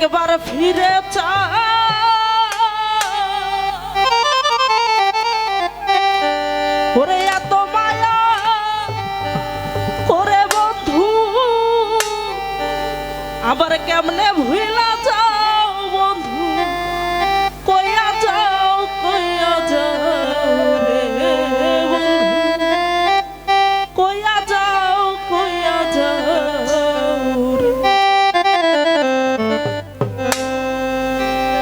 একবার ফিরে ওরে এত মায়া ওরে বন্ধু আবার কেমনে ভুলা যাও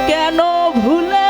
কেন ভুলে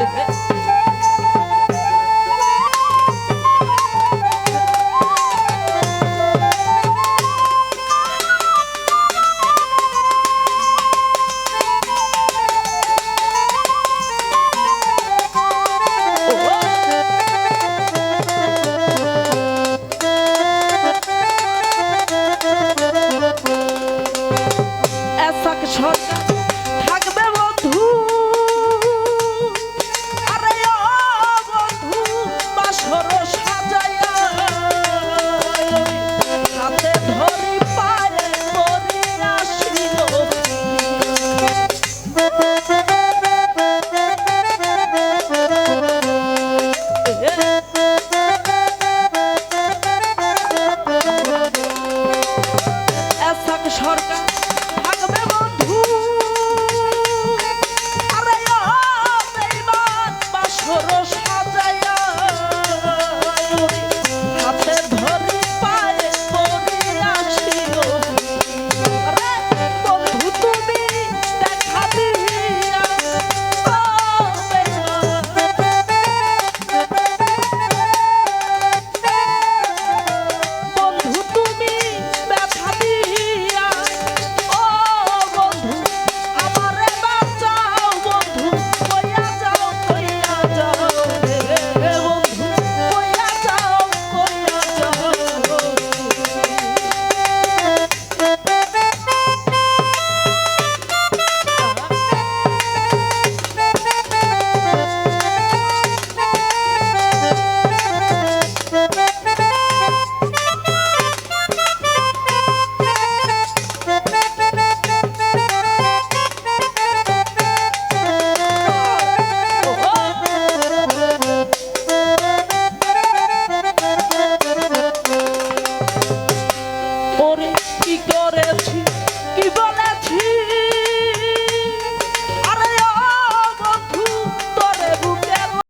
Yes.